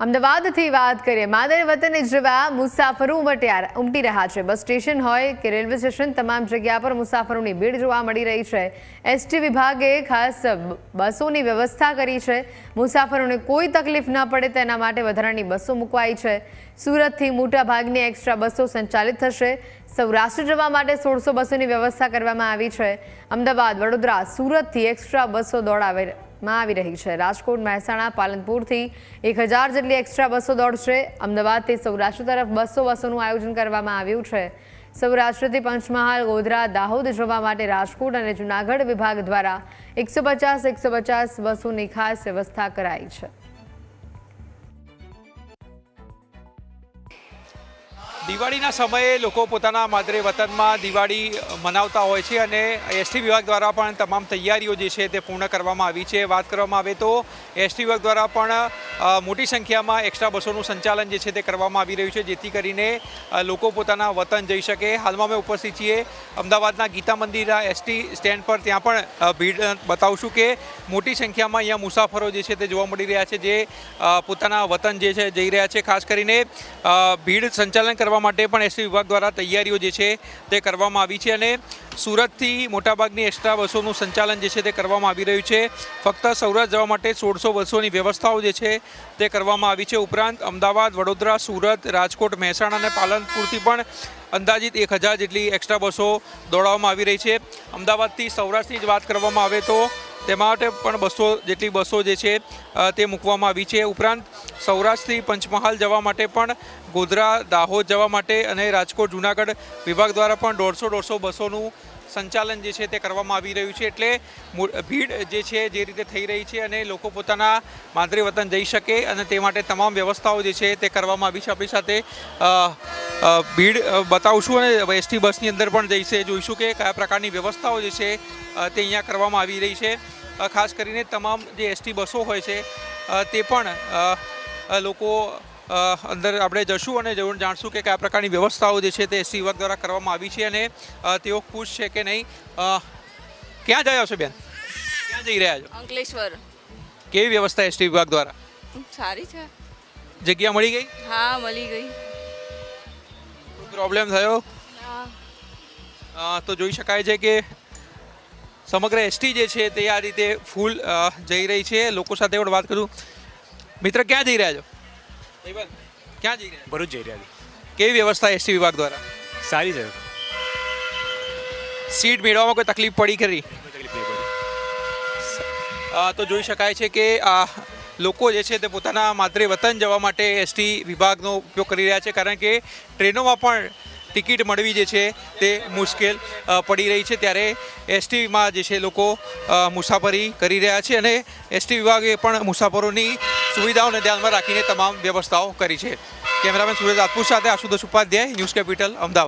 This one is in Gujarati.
અમદાવાદથી વાત કરીએ. માદર વતને જેવા મુસાફરો ઉમટ્યા ઉમટી રહ્યા છે. બસ સ્ટેશન હોય કે રેલવે સ્ટેશન, તમામ જગ્યા પર મુસાફરોની ભીડ જોવા મળી રહી છે. એસટી વિભાગે ખાસ બસોની વ્યવસ્થા કરી છે. મુસાફરોને કોઈ તકલીફ ન પડે તેના માટે વધારાની બસો મૂકવાઈ છે. સુરતથી મોટા ભાગની એક્સ્ટ્રા બસો સંચાલિત થશે. સૌરાષ્ટ્ર જવા માટે સોળસો બસોની વ્યવસ્થા કરવામાં આવી છે. અમદાવાદ, વડોદરા, સુરતથી એક્સ્ટ્રા બસો દોડાવે માં આવી રહી છે. રાજકોટ, મહેસાણા, પાલનપુરથી એક હજાર જેટલી એક્સ્ટ્રા બસો દોડશે અમદાવાદથી સૌરાષ્ટ્ર તરફ બસો બસોનું આયોજન કરવામાં આવ્યું છે. સૌરાષ્ટ્રથી પંચમહાલ, ગોધરા, દાહોદ જવા માટે રાજકોટ અને જૂનાગઢ વિભાગ દ્વારા એકસો પચાસ એકસો પચાસ બસોની ખાસ વ્યવસ્થા કરાઈ છે. દિવાળીના સમયે લોકો પોતાના માદરે વતનમાં દિવાળી મનાવતા હોય છે અને એસટી વિભાગ દ્વારા પણ તમામ તૈયારીઓ જે છે તે પૂર્ણ કરવામાં આવી છે. વાત કરવામાં આવે તો એસટી વિભાગ દ્વારા પણ મોટી સંખ્યામાં એક્સ્ટ્રા બસોનું સંચાલન જે છે તે કરવામાં આવી રહ્યું છે, જેથી કરીને લોકો પોતાના વતન જઈ શકે. હાલમાં અમે ઉપસ્થિત છીએ અમદાવાદના ગીતા મંદિરના એસટી સ્ટેન્ડ પર. ત્યાં પણ ભીડ બતાવશું કે મોટી સંખ્યામાં અહીંયા મુસાફરો જે છે તે જોવા મળી રહ્યા છે, જે પોતાના વતન જે છે જઈ રહ્યા છે. ખાસ કરીને ભીડ સંચાલન કરવા માટે પણ એસટી વિભાગ દ્વારા તૈયારીઓ જે છે તે કરવામાં આવી છે અને સુરતથી મોટાભાગની એક્સ્ટ્રા બસોનું સંચાલન જે છે તે કરવામાં આવી રહ્યું છે. ફક્ત સૌરાષ્ટ્ર જવા માટે સોળસો બસોની વ્યવસ્થાઓ જે છે તે કરવામાં આવી છે. ઉપરાંત અમદાવાદ, વડોદરા, સુરત, રાજકોટ, મહેસાણા અને પાલનપુરથી પણ અંદાજિત એક હજાર જેટલી એક્સ્ટ્રા બસો દોડાવવામાં આવી રહી છે. અમદાવાદથી સૌરાષ્ટ્રની જ વાત કરવામાં આવે તો તે માટે પણ બસો જેટલી બસો જે છે તે મૂકવામાં આવી છે. ઉપરાંત સૌરાષ્ટ્રથી પંચમહાલ જવા માટે પણ ગોધરા, દાહોદ જવા માટે અને રાજકોટ, જુનાગઢ વિભાગ દ્વારા પણ દોઢસો દોઢસો બસોનું સંચાલન જે છે તે કરવામાં આવી રહ્યું છે એટલે ભીડ જે છે જે રીતે થઈ રહી છે અને લોકો પોતાના માદરે જઈ શકે અને તે માટે તમામ વ્યવસ્થાઓ જે છે તે કરવામાં આવી છે. આપણી સાથે ભીડ બતાવશું અને એસટી બસની અંદર પણ જઈશે જોઈશું કે કયા પ્રકારની વ્યવસ્થાઓ જે છે તે અહીંયા કરવામાં આવી રહી છે. ખાસ કરીને તમામ જે એસટી બસો હોય છે તે પણ લોકો અંદર આપણે જશું અને જરૂર જાણશું કે કયા પ્રકારની વ્યવસ્થાઓ જે છે તે એસી વિભાગ દ્વારા કરવામાં આવી છે અને તેઓ ખુશ છે કે નહીં. ક્યાં જયા છો બેન? ક્યાં જઈ રહ્યા છો? અંકલેશ્વર. કેવી વ્યવસ્થા એસટી વિભાગ દ્વારા? સારી છે. જગ્યા મળી ગઈ? હા મળી ગઈ. પ્રોબ્લેમ થયો? હા તો જોઈ શકાય છે કે સમગ્ર એસટી જે છે તે આ રીતે ફૂલ જઈ રહી છે. લોકો સાથે પણ વાત કરું. મિત્ર ક્યાં જઈ રહ્યા છો? ક્યાં જઈ રહ્યા ભરૂચ જઈ રહ્યા છે કેવી વ્યવસ્થા એસટી વિભાગ દ્વારા? સારી છે. સીટ મેળવવામાં કોઈ તકલીફ પડી ખરી? તો જોઈ શકાય છે કે આ લોકો જે છે તે પોતાના માતૃ વતન જવા માટે એસટી વિભાગનો ઉપયોગ કરી રહ્યા છે કારણ કે ટ્રેનોમાં પણ ટિકિટ મળવી જે છે તે મુશ્કેલ પડી રહી છે. ત્યારે એસટીમાં જે છે લોકો મુસાફરી કરી રહ્યા છે અને એસટી વિભાગે પણ મુસાફરોની સુવિધાઓને ધ્યાનમાં રાખીને તમામ વ્યવસ્થાઓ કરી છે. કેમેરામેન સુરેશ રાજપૂત સાથે આશુતોષ ઉપાધ્યાય, ન્યૂઝ કેપિટલ, અમદાવાદ.